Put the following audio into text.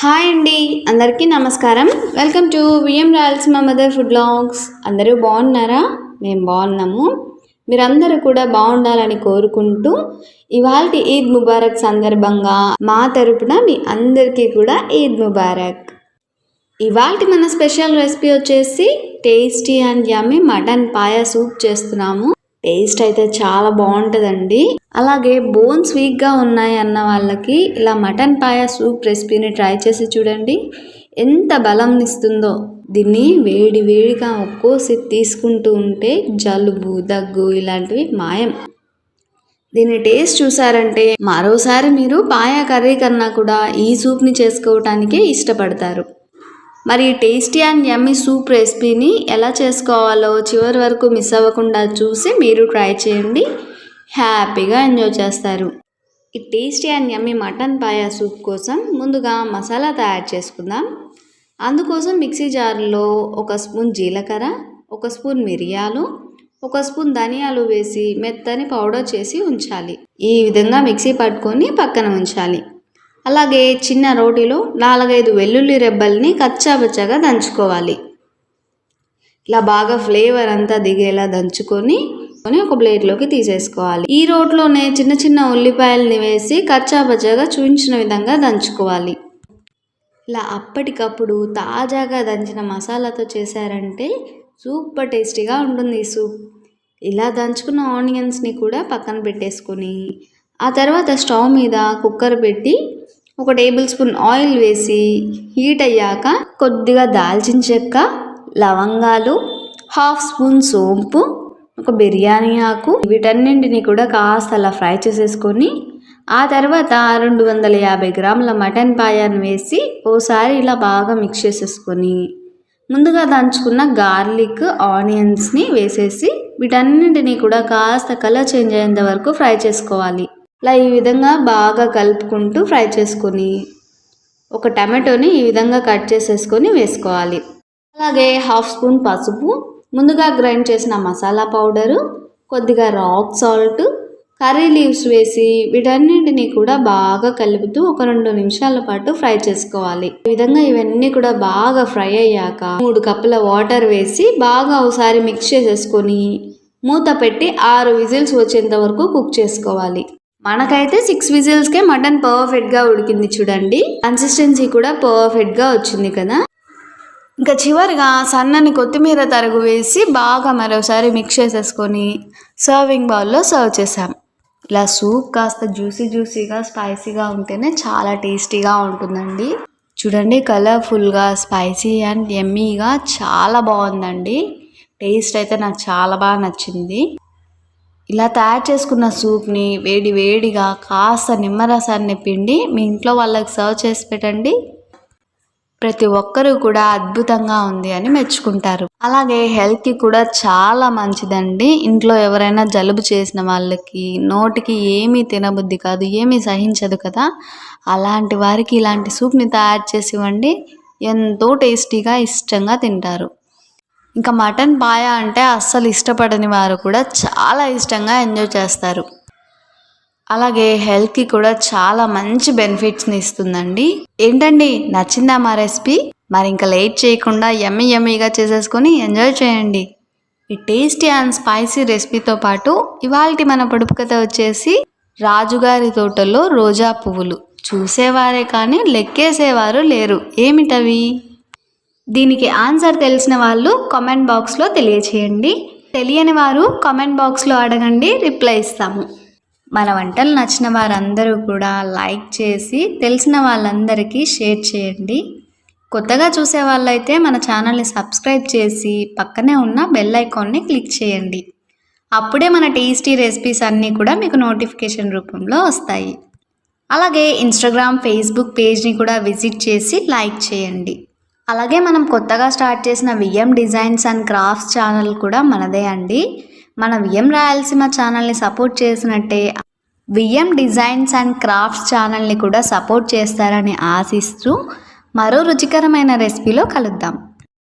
Hi అండి అందరికీ నమస్కారం. వెల్కమ్ టు విఎం రాయల్స్ మా మదర్ ఫుడ్ బ్లాగ్స్. అందరూ బాగున్నారా? మేము బాగున్నాము. మీరందరూ కూడా బాగుండాలని కోరుకుంటూ ఇవాళ ఈద్ ముబారక్ సందర్భంగా మా తరపున మీ అందరికీ కూడా ఈద్ ముబారక్. ఇవాళ మన స్పెషల్ రెసిపీ వచ్చేసి tasty and yummy mutton paya soup చేస్తున్నాము. టేస్ట్ అయితే చాలా బాగుంటుందండి. అలాగే బోన్స్ వీక్గా ఉన్నాయి అన్న వాళ్ళకి ఇలా మటన్ పాయ సూప్ రెసిపీని ట్రై చేసి చూడండి. ఎంత బలం ఇస్తుందో. దీన్ని వేడి వేడిగా ఒక్కో తీసుకుంటూ ఉంటే జలుబు దగ్గు ఇలాంటివి మాయం. దీని టేస్ట్ చూసారంటే మరోసారి మీరు పాయా కర్రీ కన్నా కూడా ఈ సూప్ని చేసుకోవటానికే ఇష్టపడతారు. మరి టేస్టీ అండ్ యమ్మీ సూప్ రెసిపీని ఎలా చేసుకోవాలో చివరి వరకు మిస్ అవ్వకుండా చూసి మీరు ట్రై చేయండి. హ్యాపీగా ఎంజాయ్ చేస్తారు. ఈ tasty and yummy mutton paya soup కోసం ముందుగా మసాలా తయారు చేసుకుందాం. అందుకోసం మిక్సీ జార్లో ఒక స్పూన్ జీలకర్ర ఒక స్పూన్ మిరియాలు ఒక స్పూన్ ధనియాలు వేసి మెత్తని పౌడర్ చేసి ఉంచాలి. ఈ విధంగా మిక్సీ పట్టుకొని పక్కన ఉంచాలి. అలాగే చిన్న రోటిలో నాలుగైదు వెల్లుల్లి రెబ్బల్ని కచ్చాబచ్చాగా దంచుకోవాలి. ఇలా బాగా ఫ్లేవర్ అంతా దిగేలా దంచుకొని ఒక ప్లేట్లోకి తీసేసుకోవాలి. ఈ రోట్లోనే చిన్న చిన్న ఉల్లిపాయలని వేసి కచ్చాబచ్చాగా చూపించిన విధంగా దంచుకోవాలి. ఇలా అప్పటికప్పుడు తాజాగా దంచిన మసాలాతో చేశారంటే సూపర్ టేస్టీగా ఉంటుంది ఈ సూప్. ఇలా దంచుకున్న ఆనియన్స్ని కూడా పక్కన పెట్టేసుకొని ఆ తర్వాత స్టవ్ మీద కుక్కర్ పెట్టి ఒక టేబుల్ స్పూన్ ఆయిల్ వేసి హీట్ అయ్యాక కొద్దిగా దాల్చిన చెక్క లవంగాలు హాఫ్ స్పూన్ సోంపు ఒక బిర్యానీ ఆకు వీటన్నింటిని కూడా కాస్త అలా ఫ్రై చేసేసుకొని ఆ తర్వాత రెండు వందల యాభై గ్రాముల మటన్ పాయాన్ని వేసి ఓసారి ఇలా బాగా మిక్స్ చేసేసుకొని ముందుగా దంచుకున్న గార్లిక్ ఆనియన్స్ని వేసేసి వీటన్నింటినీ కూడా కాస్త కలర్ చేంజ్ అయ్యేంత వరకు ఫ్రై చేసుకోవాలి. ఇలా ఈ విధంగా బాగా కలుపుకుంటూ ఫ్రై చేసుకొని ఒక టమాటోని ఈ విధంగా కట్ చేసేసుకొని వేసుకోవాలి. అలాగే హాఫ్ స్పూన్ పసుపు ముందుగా గ్రైండ్ చేసిన మసాలా పౌడరు కొద్దిగా రాక్ సాల్ట్ కర్రీ లీవ్స్ వేసి వీటన్నింటినీ కూడా బాగా కలుపుతూ ఒక రెండు నిమిషాల పాటు ఫ్రై చేసుకోవాలి. ఈ విధంగా ఇవన్నీ కూడా బాగా ఫ్రై అయ్యాక మూడు కప్పుల వాటర్ వేసి బాగా ఒకసారి మిక్స్ చేసేసుకొని మూత పెట్టి ఆరు విజిల్స్ వచ్చేంత వరకు కుక్ చేసుకోవాలి. మనకైతే సిక్స్ విజిల్స్కే మటన్ పర్ఫెక్ట్గా ఉడికింది చూడండి. కన్సిస్టెన్సీ కూడా పర్ఫెక్ట్గా వచ్చింది కదా. ఇంకా చివరిగా సన్నని కొత్తిమీర తరుగు వేసి బాగా మరోసారి మిక్స్ చేసేసుకొని సర్వింగ్ బౌల్లో సర్వ్ చేసాం ఇలా సూప్ కాస్త జ్యూసీ జ్యూసీగా స్పైసీగా ఉంటేనే చాలా టేస్టీగా ఉంటుందండి. చూడండి కలర్ఫుల్గా స్పైసీ అండ్ ఎమ్మీగా చాలా బాగుందండి. టేస్ట్ అయితే నాకు చాలా బాగా నచ్చింది. ఇలా తయారు చేసుకున్న సూప్ని వేడి వేడిగా కాస్త నిమ్మరసాన్ని పిండి మీ ఇంట్లో వాళ్ళకి సర్వ్ చేసి పెట్టండి. ప్రతి ఒక్కరూ కూడా అద్భుతంగా ఉంది అని మెచ్చుకుంటారు. అలాగే హెల్త్కి కూడా చాలా మంచిదండి. ఇంట్లో ఎవరైనా జలుబు చేసిన వాళ్ళకి నోటికి ఏమీ తినబుద్ధి కాదు ఏమీ సహించదు కదా. అలాంటి వారికి ఇలాంటి సూప్ని తయారు చేసి ఇవ్వండి. ఎంతో టేస్టీగా ఇష్టంగా తింటారు. ఇంకా మటన్ పాయ అంటే అస్సలు ఇష్టపడని వారు కూడా చాలా ఇష్టంగా ఎంజాయ్ చేస్తారు. అలాగే హెల్త్కి కూడా చాలా మంచి బెనిఫిట్స్ని ఇస్తుందండి. ఏంటండి? నచ్చిందా మా రెసిపీ? మరి ఇంకా లేట్ చేయకుండా ఎమ్మి ఎమ్మీగా చేసేసుకొని ఎంజాయ్ చేయండి. ఈ టేస్టీ అండ్ స్పైసీ రెసిపీతో పాటు ఇవాళ మన పొడుపు కథ వచ్చేసి రాజుగారి తోటలో రోజా పువ్వులు. చూసేవారే కానీ లెక్కేసేవారు లేరు. ఏమిటవి? దీనికి ఆన్సర్ తెలిసిన వాళ్ళు కామెంట్ బాక్స్లో తెలియచేయండి. తెలియని వారు కామెంట్ బాక్స్లో అడగండి రిప్లై ఇస్తాము. మన వంటలు నచ్చిన వారందరూ కూడా లైక్ చేసి తెలిసిన వాళ్ళందరికీ షేర్ చేయండి. కొత్తగా చూసే వాళ్ళైతే మన ఛానల్ని సబ్స్క్రైబ్ చేసి పక్కనే ఉన్న బెల్ ఐకాన్ని క్లిక్ చేయండి. అప్పుడే మన టేస్టీ రెసిపీస్ అన్నీ కూడా మీకు నోటిఫికేషన్ రూపంలో వస్తాయి. అలాగే ఇన్స్టాగ్రామ్ ఫేస్బుక్ పేజ్ని కూడా విజిట్ చేసి లైక్ చేయండి. అలాగే మనం కొత్తగా స్టార్ట్ చేసిన VM designs and crafts channel కూడా మనదే అండి. మన విఎం రాయలసీమ ఛానల్ని సపోర్ట్ చేసినట్టే విఎం డిజైన్స్ అండ్ క్రాఫ్ట్స్ ఛానల్ని కూడా సపోర్ట్ చేస్తారని ఆశిస్తూ మరో రుచికరమైన రెసిపీలో కలుద్దాం.